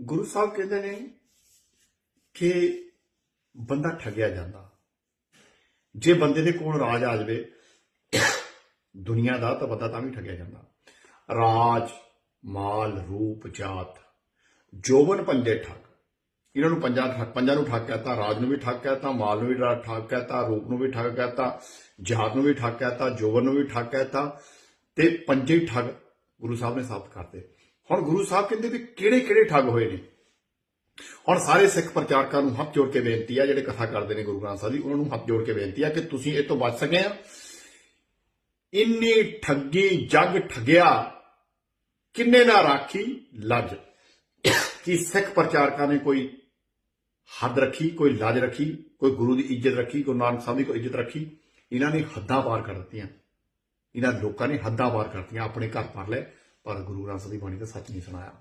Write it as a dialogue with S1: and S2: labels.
S1: ਗੁਰੂ ਸਾਹਿਬ ਕਹਿੰਦੇ ਨੇ ਕਿ ਬੰਦਾ ਠੱਗਿਆ ਜਾਂਦਾ। ਜੇ ਬੰਦੇ ਦੇ ਕੋਲ ਰਾਜ ਆ ਜਾਵੇ, ਦੁਨੀਆ ਦਾ ਤਾਂ ਬੰਦਾ ਤਾਂ ਵੀ ਠੱਗਿਆ ਜਾਂਦਾ। ਰਾਜ, ਮਾਲ, ਰੂਪ, ਜਾਤ, ਜੋਬਨ ਪੰਜੇ ਠੱਗ। ਇਹਨਾਂ ਨੂੰ ਪੰਜਾਂ ਠੱਗ, ਪੰਜਾਂ ਨੂੰ ਠੱਗ ਕਹਤਾ, ਰਾਜ ਨੂੰ ਵੀ ਠੱਗ ਕਹਤਾ, ਮਾਲ ਨੂੰ ਵੀ ਰਾ- ਠੱਗ ਕਹਤਾ, ਰੂਪ ਨੂੰ ਵੀ ਠੱਗ ਕਹਤਾ, ਜਾਤ ਨੂੰ ਵੀ ਠੱਗ ਕਹਤਾ, ਜੋਬਨ ਨੂੰ ਵੀ ਠੱਗ ਕਹਤਾ। ਤੇ ਪੰਜੇ ਠੱਗ ਗੁਰੂ ਸਾਹਿਬ ਨੇ ਸਾਬਤ ਕਰਤੇ ਹੁਣ ਗੁਰੂ ਸਾਹਿਬ ਕਹਿੰਦੇ ਵੀ ਕਿਹੜੇ ਕਿਹੜੇ ਠੱਗ ਹੋਏ ਨੇ। ਹੁਣ ਸਾਰੇ ਸਿੱਖ ਪ੍ਰਚਾਰਕਾਂ ਨੂੰ ਹੱਥ ਜੋੜ ਕੇ ਬੇਨਤੀ ਆ, ਜਿਹੜੇ ਕਥਾ ਕਰਦੇ ਨੇ ਗੁਰੂ ਗ੍ਰੰਥ ਸਾਹਿਬ ਦੀ ਉਹਨਾਂ ਨੂੰ ਹੱਥ ਜੋੜ ਕੇ ਬੇਨਤੀ ਆ ਕਿ ਤੁਸੀਂ ਇਹ ਤੋਂ ਬਚ ਸਕੇ ਆ। ਇੰਨੀ ਠੱਗੀ ਜੱਗ ਠੱਗਿਆ, ਕਿੰਨੇ ਨਾ ਰਾਖੀ ਲੱਜ। ਕਿ ਸਿੱਖ ਪ੍ਰਚਾਰਕਾਂ ਨੇ ਕੋਈ ਹੱਦ ਰੱਖੀ, ਕੋਈ ਲਾਜ ਰੱਖੀ, ਕੋਈ ਗੁਰੂ ਦੀ ਇੱਜ਼ਤ ਰੱਖੀ, ਗੁਰੂ ਨਾਨਕ ਸਾਹਿਬ ਦੀ ਕੋਈ ਇੱਜ਼ਤ ਰੱਖੀ? ਇਹਨਾਂ ਨੇ ਹੱਦਾਂ ਪਾਰ ਕਰ ਦਿੱਤੀਆਂ। ਇਹਨਾਂ ਲੋਕਾਂ ਨੇ ਹੱਦਾਂ ਪਾਰ ਕਰਤੀਆਂ ਆਪਣੇ ਘਰ ਪਰ ਲੈ पर गुरु ग्रंथ की बाणी का सच नहीं सुनाया